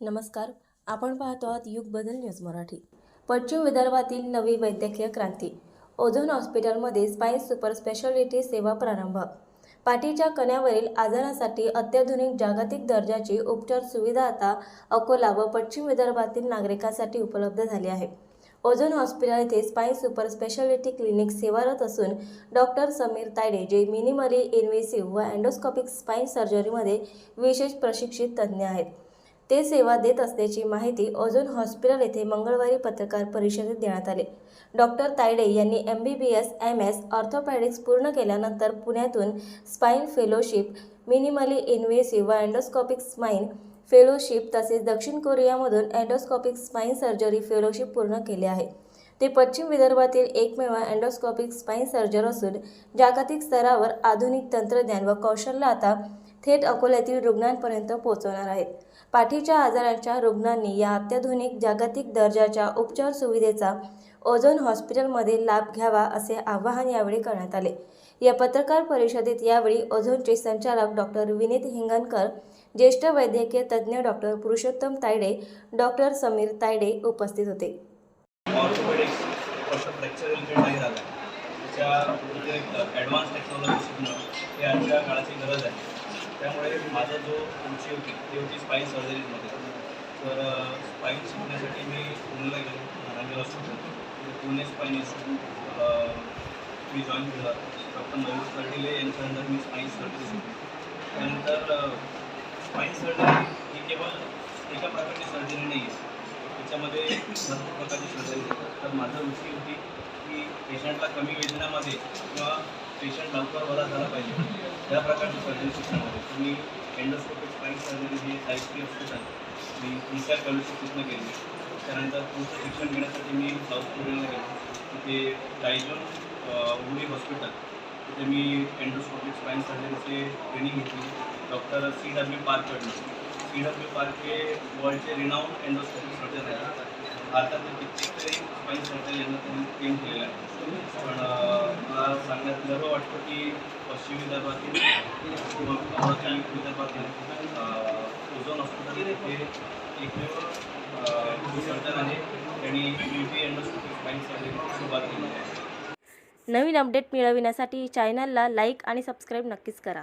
नमस्कार. आपण पाहतो आहात युग बदल न्यूज मराठी. पश्चिम विदर्भातील नवी वैद्यकीय क्रांती. ओझोन हॉस्पिटलमध्ये स्पाईस सुपर स्पेशालिटी सेवा प्रारंभ. पाठीच्या कण्यावरील आजारासाठी अत्याधुनिक जागतिक दर्जाची उपचार सुविधा आता अकोला व पश्चिम विदर्भातील नागरिकांसाठी उपलब्ध झाली आहे. ओझोन हॉस्पिटल येथे स्पाईन सुपर स्पेशालिटी क्लिनिक सेवारत असून डॉक्टर समीर तायडे जे मिनिमली इन्व्हेसिव्ह व अँडोस्कॉपिक स्पाईन सर्जरीमध्ये विशेष प्रशिक्षित तज्ज्ञ आहेत. ते सेवा देत असल्याची माहिती ओझोन हॉस्पिटल येथे मंगळवारी पत्रकार परिषदेत देण्यात आली. डॉक्टर तायडे यांनी M B B S M S orthopaedics पूर्ण केल्यानंतर पुण्यातून स्पाईन फेलोशिप मिनिमली इन्व्हेसिव्ह व अँडोस्कॉपिक स्पाईन फेलोशिप तसेच दक्षिण कोरियामधून अँडोस्कॉपिक स्पाईन सर्जरी फेलोशिप पूर्ण केले आहे. ते पश्चिम विदर्भातील एकमेव अँडोस्कॉपिक स्पाईन सर्जर असून जागतिक स्तरावर आधुनिक तंत्रज्ञान व कौशल्य आता थेट अकोल्यातील रुग्णांपर्यंत पोहोचवणार आहेत. पाठीच्या आजारांच्या रुग्णांनी या अत्याधुनिक जागतिक दर्जाच्या उपचार सुविधेचा ओझोन हॉस्पिटलमध्ये लाभ घ्यावा असे आवाहन यावेळी करण्यात आले. या पत्रकार परिषदेत यावेळी ओझोनचे संचालक डॉक्टर विनीत हिंगणकर ज्येष्ठ वैद्यकीय तज्ज्ञ डॉक्टर पुरुषोत्तम तायडे डॉक्टर समीर तायडे उपस्थित होते. ॲडव्हान्स टेक्नॉलॉजी शिकणं हे आजच्या काळाची गरज आहे. त्यामुळे माझा जो रुची होती ती होती स्पाईन सर्जरीजमध्ये तर स्पाईन शिकण्यासाठी मी पुण्याला गेलो Narayan hospital Pune spine institute मी जॉईन केला. डॉक्टर नवीन यांच्या अंडर मी स्पाईन सर्जरी त्यानंतर स्पाईन सर्जरी ही केवळ एका प्रकारची सर्जरी नाही आहे. त्याच्यामध्ये भरपूर प्रकारची सर्जरी तर माझं रुची होती की पेशंटला कमी वेदनामध्ये किंवा पेशंट लवकर बरा झाला पाहिजे. त्या प्रकारची सर्जरी शिक्षण मी एंडोस्कोपिक स्पाईन सर्जरी हे साहित्य हॉस्पिटल मी निसार फेलोशिप तिथनं केली त्यानंतर पुढचं शिक्षण घेण्यासाठी मी साऊथ कोरियाला गेलो. तिथे डायजॉन उडी हॉस्पिटल तिथे मी एंडोस्कोपिक स्पाईन सर्जरीचे ट्रेनिंग घेतली. डॉक्टर सी डब्ल्यू पार्ककडनं सी डब्ल्यू पार्क हे वर्ल्डचे रिनाऊन एंडोस्कोपिक सर्जन आहे भारतातील कित्येक तरी स्पाईन सर्जन यांना त्यांनी ट्रेन केलेलं आहे. पण मला गर्व वाटतो की पश्चिम विदर्भातील किंवा अमरावती विदर्भातील ओझोन हॉस्पिटल हे एकमेव सर्जन आहे. त्यांनी यू पी एंडोस्कोपिक सुरुवात केली आहे. नवीन अपडेट मिळविण्यासाठी चॅनलला लाईक आणि सबस्क्राईब नक्कीच करा.